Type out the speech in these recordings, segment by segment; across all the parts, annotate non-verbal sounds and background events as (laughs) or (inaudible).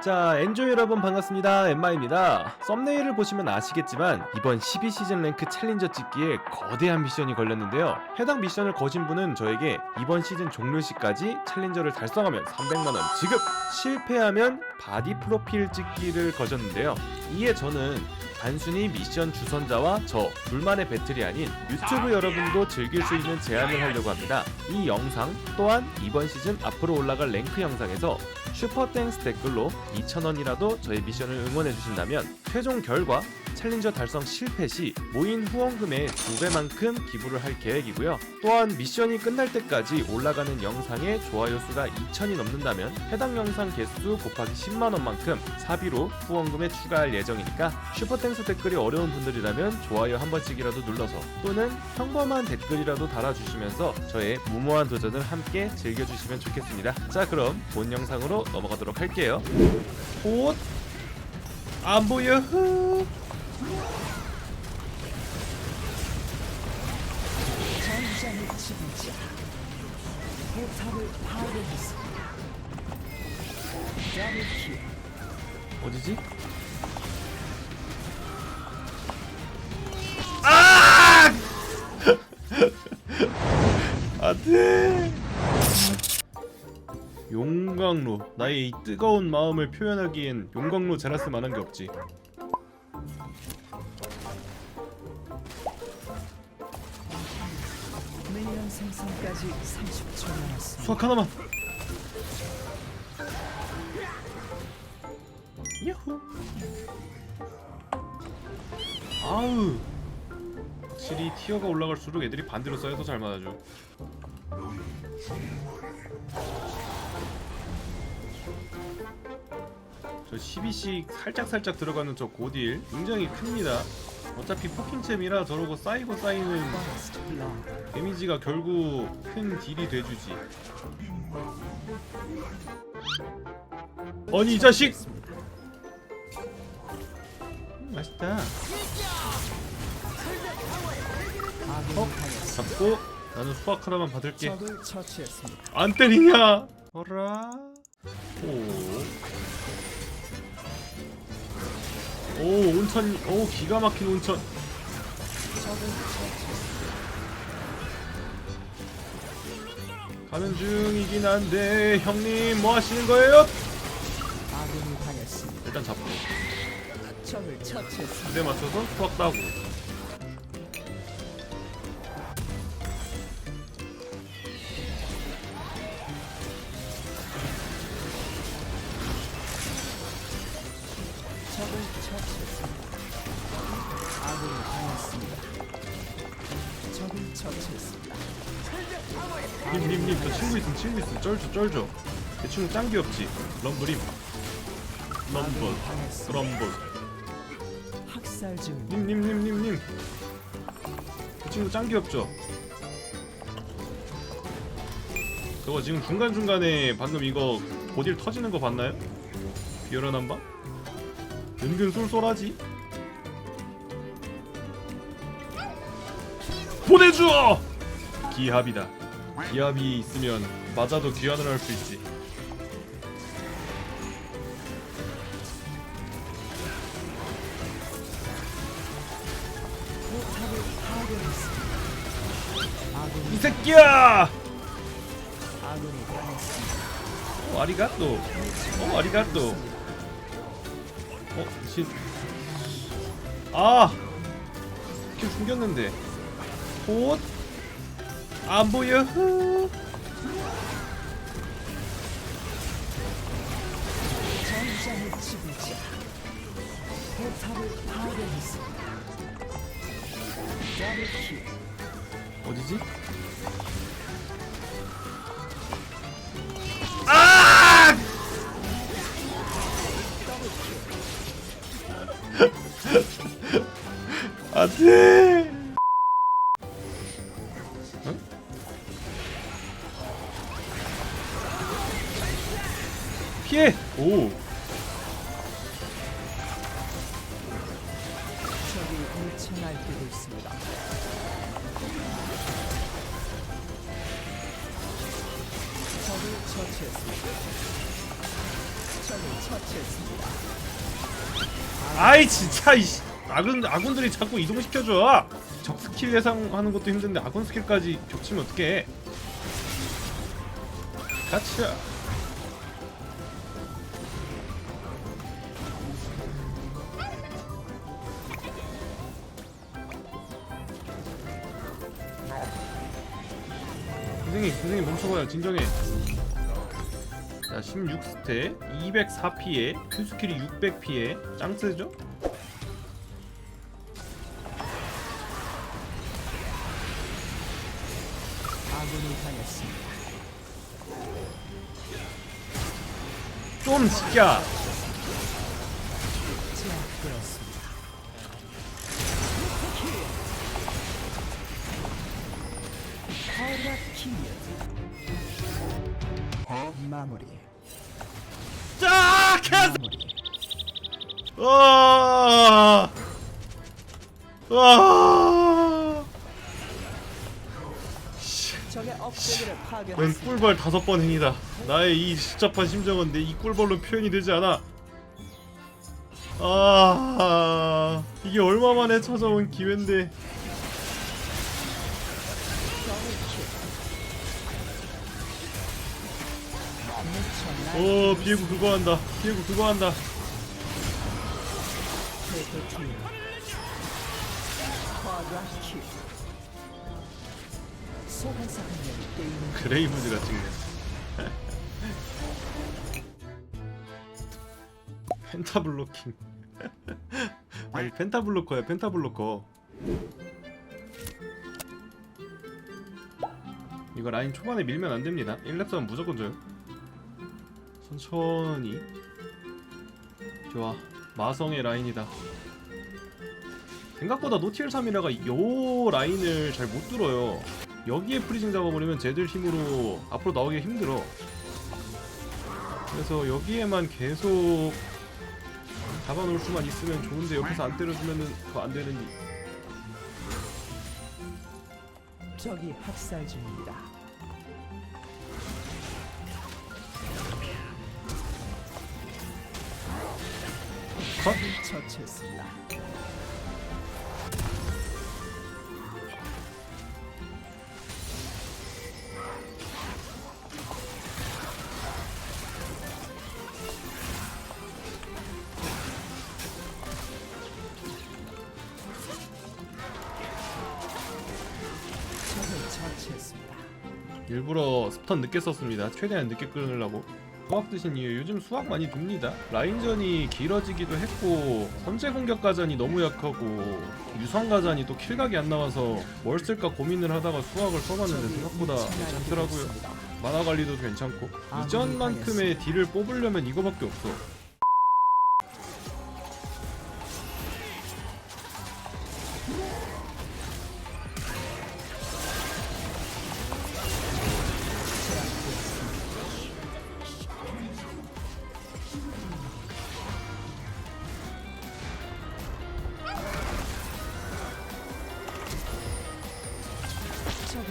자, 엔조이 여러분 반갑습니다. 엠마입니다. 썸네일을 보시면 아시겠지만 이번 12시즌 랭크 챌린저 찍기에 거대한 미션이 걸렸는데요. 해당 미션을 거신 분은 저에게 이번 시즌 종료 시까지 챌린저를 달성하면 300만 원 지급, 실패하면 바디 프로필 찍기를 거셨는데요. 이에 저는 단순히 미션 주선자와 저 둘만의 배틀이 아닌 유튜브 여러분도 즐길 수 있는 제안을 하려고 합니다. 이 영상 또한 이번 시즌 앞으로 올라갈 랭크 영상에서 슈퍼땡스 댓글로 2,000원이라도 저의 미션을 응원해 주신다면 최종 결과 챌린저 달성 실패 시 모인 후원금의 2배만큼 기부를 할 계획이고요. 또한 미션이 끝날 때까지 올라가는 영상의 좋아요 수가 2,000이 넘는다면 해당 영상 개수 곱하기 10만 원만큼 사비로 후원금에 추가할 예정이니까 슈퍼땡스 댓글이 어려운 분들이라면 좋아요 한 번씩이라도 눌러서 또는 평범한 댓글이라도 달아주시면서 저의 무모한 도전을 함께 즐겨주시면 좋겠습니다. 자 그럼 본 영상으로 넘어가도록 할게요. 곧안 보여. 어디지? 아! (laughs) 안돼. 용광로 나의 이 뜨거운 마음을 표현하기엔 용광로 제라스 만한 게 없지. 생성까지 30초 남았습니다. 수학 하나만. 야호. 아우. 확실히 티어가 올라갈수록 애들이 반대로 쌓여서 잘 맞아줘. 저 12씩 살짝 살짝 들어가는 저 고딜 굉장히 큽니다. 어차피 포킹챔이라 저러고 쌓이고 쌓이는. 데미지가 결국 큰 딜이 돼주지. 아니 이 자식! 음, 맛있다. 어? 잡고 나는 수학 하나만 받을게. 안 때리냐? 어라? 오. 오 온천 오 기가 막힌 온천. 가는 중이긴 한데 형님 뭐 하시는 거예요? 아군이 당했습니다. 일단 잡고 적을 처치했습니다. 부대 맞춰서 수학 따고 처치했습니다. 님님님 저 친구 있음 친구 있음 쩔죠 쩔죠 내 친구 짱 귀엽지 럼블임 럼블. 럼블 학살 중 님님님님님 그 친구 짱 귀엽죠 저거 지금 중간중간에 방금 이거 보딜 터지는 거 봤나요? 비열한 한방? 은근 쏠쏠하지? 보내줘! 기합이다 기합이 있으면 맞아도 귀환을 할 수 있지 이 새끼야! 어, 아리가또. 어, 아리가또. 어, 신. 아! 킬 숨겼는데. 곧. 안 보여. 후. 어디지? 아! (laughs) 안 돼! 습니다. 아이 진짜 이 씨. 아군 아군들이 자꾸 이동을 시켜줘. 적 스킬 예상하는 것도 힘든데 아군 스킬까지 겹치면 어떡해? 가차. 선생님, 선생님 멈춰봐요. 진정해. 자, 16스택, 204피해, 큐스킬이 600피해, 짱 세죠? 아군이 당했습니다. 좀 지켜. 마무리 자, 캐스. 와. 와. 적의 웬 파괴했습니다. 꿀벌 다섯 번 행이다. 나의 이 복잡한 심정은 내 이 꿀벌로 표현이 되지 않아. 아, 이게 얼마 만에 찾아온 기회인데. 오, 비에고 그거 한다. 비에고 그거 한다. 그레이브즈가 찍네. (laughs) 펜타블로킹. (laughs) 아니 펜타블로커야 펜타블로커. 이거 라인 초반에 밀면 안 됩니다. 1렙 싸움 무조건 져요. 천천히. 좋아. 마성의 라인이다. 생각보다 노티엘 3이라가 요 라인을 잘 못 뚫어요. 여기에 프리징 잡아버리면 쟤들 힘으로 앞으로 나오기 힘들어. 그래서 여기에만 계속 잡아놓을 수만 있으면 좋은데 옆에서 안 때려주면은 그거 안 되는 적이 학살 중입니다. 컷? 처치했습니다. 일부러 스턴 늦게 썼습니다. 최대한 늦게 끊으려고. 수학 드신 이유 요즘 수학 많이 듭니다. 라인전이 길어지기도 했고 선제 공격 가전이 너무 약하고 유성 가전이 또 킬각이 안 나와서 뭘 쓸까 고민을 하다가 수학을 써봤는데 생각보다 괜찮더라고요. 만화 관리도 괜찮고 이전만큼의 딜을 뽑으려면 이거밖에 없어.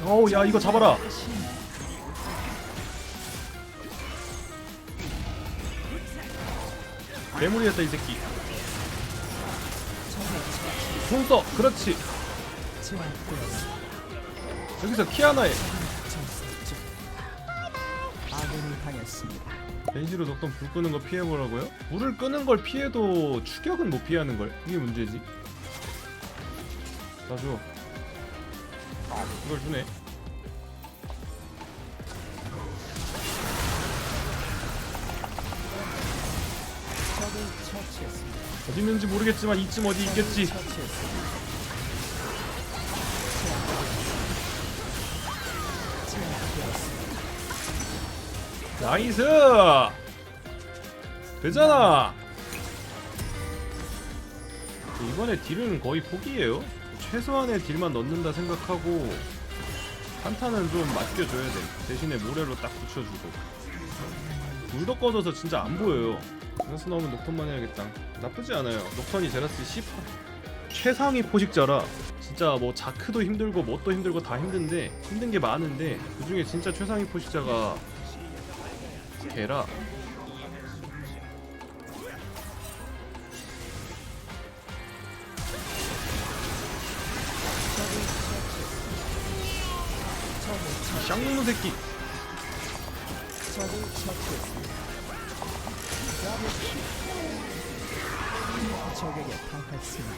어우 야 이거 잡아라. 괴물이었다 이 새끼. 총 써. 그렇지. 여기서 당했습니다. 벤시로 녹던 불 끄는 거 피해보라고요? 불을 끄는 걸 피해도 추격은 못 피하는 걸. 그게 문제지. 나 줘. 이걸 주네. 어디 있는지 모르겠지만 이쯤 어디 있겠지. 나이스! 되잖아! 이번에 딜은 거의 포기해요. 최소한의 딜만 넣는다 생각하고 한타는 좀 맡겨줘야 돼. 대신에 모래로 딱 붙여주고. 물도 꺼져서 진짜 안 보여요. 제라스 나오면 녹턴만 해야겠다. 나쁘지 않아요. 녹턴이 제라스 18. 최상위 포식자라 진짜 뭐 자크도 힘들고 뭣도 힘들고 다 힘든데 힘든 게 많은데 그 중에 진짜 최상위 포식자가 개라 쌍놈 새끼 적에게 당했습니다.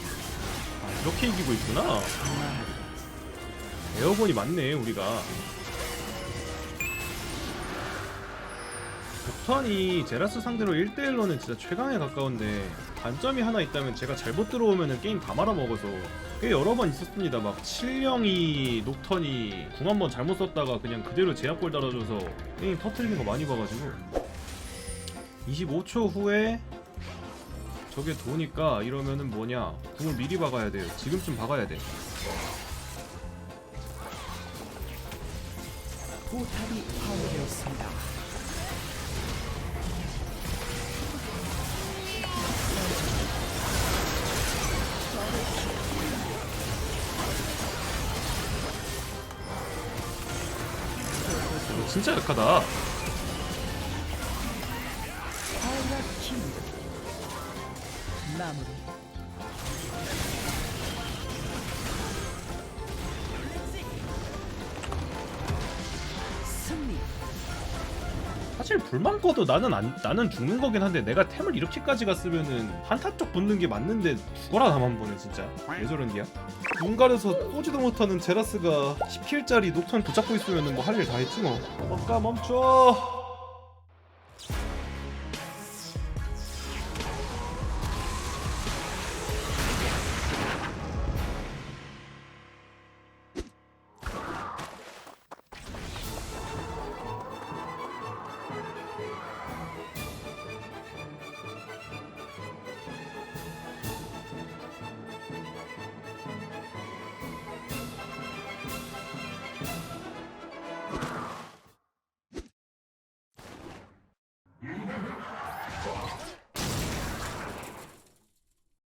아, 이렇게 이기고 있구나. 에어건이 많네 우리가 복턴이 제라스 상대로 1대1로는 진짜 최강에 가까운데 단점이 하나 있다면 제가 잘못 들어오면 게임 다 말아먹어서 꽤 여러 번 있었습니다 막 7영이 녹턴이 궁 한 번 잘못 썼다가 그냥 그대로 제압골 달아줘서 게임 터트리는 거 많이 봐가지고 25초 후에 저게 도니까 이러면은 뭐냐 궁을 미리 박아야 돼요 지금쯤 박아야 돼 포탑이 파괴되었습니다. 진짜 약하다 파이라킬. 마무리. 승리. 사실 불만 꺼도 나는 안, 나는 죽는 거긴 한데 내가 템을 이렇게까지 갔으면은 한타 쪽 붙는 게 맞는데 죽어라 나만 보네 진짜 왜 저런디야? 눈 가려서 쏘지도 못하는 제라스가 10킬짜리 녹턴 붙잡고 있으면은 뭐 할 일 다 했지 뭐 아까 멈춰